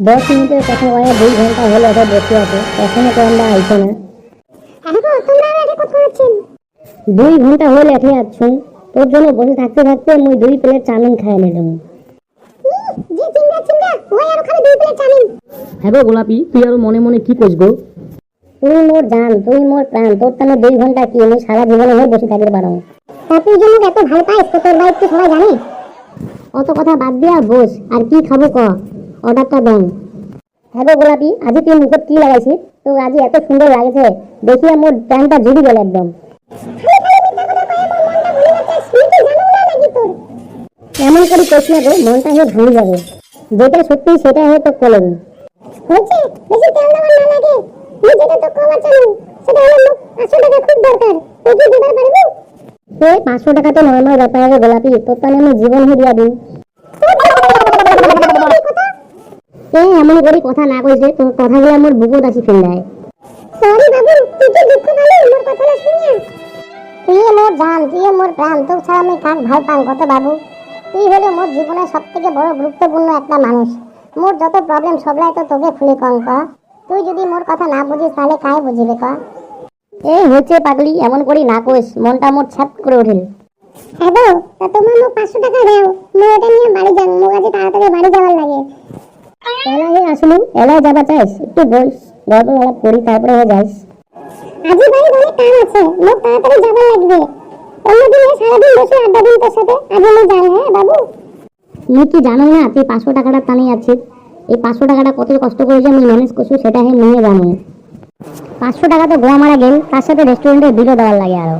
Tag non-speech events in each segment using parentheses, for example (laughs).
দশ মিনিটের কথা বলে দুই ঘণ্টা হলো এটা বসে আছে। এখনও তো আমরা আইছে না। দুই ঘণ্টা হলে এঠে আছো তোর জন্য বসে থাকতে থাকতে মুই দুই প্লেট চাউমিন খাই নিলাম হ্যাঁ গোলাপি তুই আরও মনে মনে কি কইস গো? তুই মোর জান তুই মোর প্রাণ। তোর টানে দুই ঘণ্টা কি আমি সারা জীবনে হয়ে বসে থাকতে পারো। তা তুই জন্য এত ভালো পাইস তো তোর বাড়িতে সবাই জানে? অত কথা বাদ দিয়া বস আর কি খাব ক? অর্ডারটা দেন। হ্যাঁ গোলাপি আজি তুই মুখত কি লাগাইছিস তো আজি এত সুন্দর লাগেছে। দেখিয়ে মোর প্যান্টটা জুড়ি গেল একদম। এমন করে না গো মনটা হয়ে ভাঙে যাবে। যেটা সত্যি সেটা হয়ে তো কলম হচ্ছে বেশি তেল দেওয়ার না লাগে তুই যেটা তো চালু সেটা হলো মুখ টাকা খুব দরকার তুই কি দিবার পারবি এই পাঁচশো টাকা তো নর্মাল ব্যাপার গোলাপি তোর তাহলে আমি জীবন হয়ে দিয়া দিন (laughs) এ এমন করে কথা না কইছে তোর কথাগুলো আমার বুকুত আসি ফেললায় সরি বাবু তুই কি দুঃখ পালি মোর কথাটা শুনিয়া। তুই মোর জান তুই মোর প্রাণ তোর ছাড়া আমি কাক ভালো পান কত বাবু? তুই হলো মোর জীবনের সব থেকে বড় গুরুত্বপূর্ণ একটা মানুষ। মোর যত প্রবলেম সবলাই তো তোকে খুলে কম ক? তুই যদি মোর কথা না বুঝিস তাহলে কাই বুঝিবে ক? এই হচ্ছে পাগলি এমন করি না কইস মনটা মোর ছাপ করে উঠিল হ্যাঁ তা তোমার মোক পাঁচশো টাকা দাও। মই ওটা নিয়ে বাড়ি যান মোক আজ তাড়াতাড়ি বাড়ি যাওয়ার লাগে। এলাই আসলু এলাই যাবা চাইস একটু বইস গল্প আলাপ করি তারপরে হয়ে যাইস আজি বাড়ি অনেক কাম আছে মোক তাড়াতাড়ি যাবার লাগবে। অন্যদিন সারাদিন বসে আড্ডা দিন তোর সাথে আজ আমি যান হ্যাঁ বাবু? কি জানো না তুই পাঁচশো টাকাটা টানে আছিস এই পাঁচশো টাকাটা কত কষ্ট করে যে আমি ম্যানেজ করছি সেটা হে নিয়ে জানো। পাঁচশো টাকা তো গোয়া মারা গেল তার সাথে রেস্টুরেন্টের বিলও দেওয়ার লাগে আরও।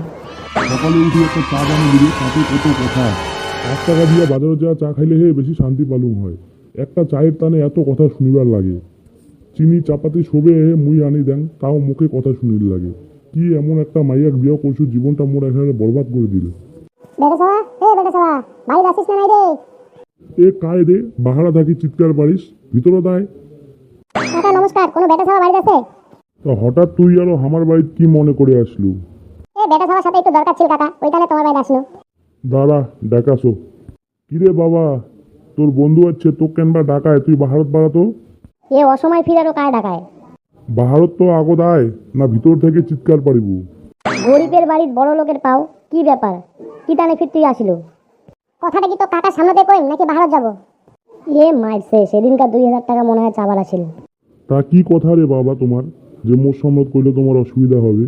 সকালে উঠে একটা চা বানিয়ে দিবি তাতে কত কথা। পাঁচ টাকা দিয়ে বাজারে যাওয়া চা খাইলে হে বেশি শান্তি পালুম হয়। একটা চায়ের টানে এত কথা শুনিবার লাগে। চিনি চাপাতি শোবে মুই আনি দেন তাও মুখে কথা শুনির লাগে। কি এমন একটা মাইয়াক বিয়া করছু জীবনটা মোর এখানে বরবাদ করে দিল। এ রে? কায় দে বাহারা থাকি চিৎকার পারিস ভিতরে দায় নমস্কার কোনো বেটা সবা বাড়িতে আছে? তা হঠাৎ তুই আরও আমার বাড়িতে কি মনে করে আসলু? এ বেটা সবার সাথে একটু দরকার ছিল কাকা ওইখানে তোমার বাড়ি আসলো। দাঁড়া ডাকাসো কিরে বাবা তোর বন্ধু আছে তো কেনবা ডাকায় তুই বাহারত বাড়াতো এ অসময় ফিরারও কায় ডাকায় বাহারত তো আগত আয় না ভিতর থেকে চিৎকার পারিবু। গরিবের বাড়ির বড় লোকের পাও কি ব্যাপার? কি টানে ফিরতে আসিল? কথাটা কি তো কাকা সামনে কইম নাকি ভারত যাব? এ মারছে সেদিনকার দুই হাজার টাকা মনে হয় চাবার আসিল তা কি কথা রে বাবা তোমার? যে মোর সম্মত করলে তোমার অসুবিধা হবে।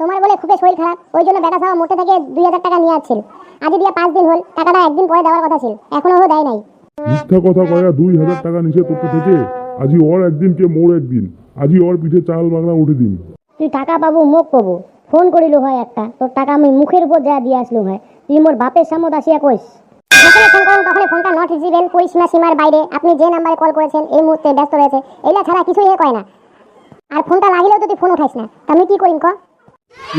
তোমার বলে খুবই শরীর খারাপ ওই জন্য বেটা সাহেব মোটে থেকে দুই হাজার টাকা নিয়ে আসছিল। আজ দিয়ে পাঁচ দিন হল টাকাটা একদিন পরে দেওয়ার কথা ছিল এখনও দেয় নাই। মিথ্যা কথা কয়া দুই হাজার টাকা নিচে তোকে থেকে আজি ওর একদিন কে মোর একদিন। আজি ওর পিঠে চাল বাংলা উঠে দিন। তুই টাকা পাবো মুখ পাবো। ফোন করিল হয় একটা। তোর টাকা আমি মুখের উপর যা দিয়ে আসলো হয় তুই মোর বাপের সামত আসিয়া কইস। যখনই ফোন করুন তখনই ফোনটা নট রিসিভেল কই সীমা সীমার বাইরে। আপনি যে নাম্বারে কল করেছেন এই মুহূর্তে ব্যস্ত রয়েছে। এলা ছাড়া কিছুই এ কয় না। আর ফোনটা লাগিলেও তো তুই ফোন উঠাইস না। আমি কি করিম ক?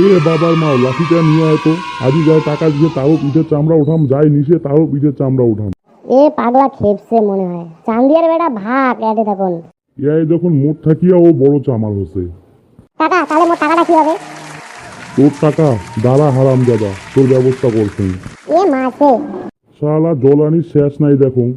এ বাবার মাও লাঠিটা নিয়ে আয় তো। আজি যায় টাকা দিয়ে তাও পিঠের চামড়া উঠাম। যাই নিচে তাও পিঠের চামড়া উঠাম। এ পাগলা খেপছে মনে হয়। চান্দিয়ার বেটা ভাগ এটে তখন ইয়াই দেখুন মোট থাকিয়া ও বড় চামাল হচ্ছে টাকা তাহলে মোট টাকাটা কি হবে? তোর টাকা দাঁড়া হারাম দাদা তোর ব্যবস্থা করছেন এ মাছে। শালা জলানি শেষ নাই দেখুন।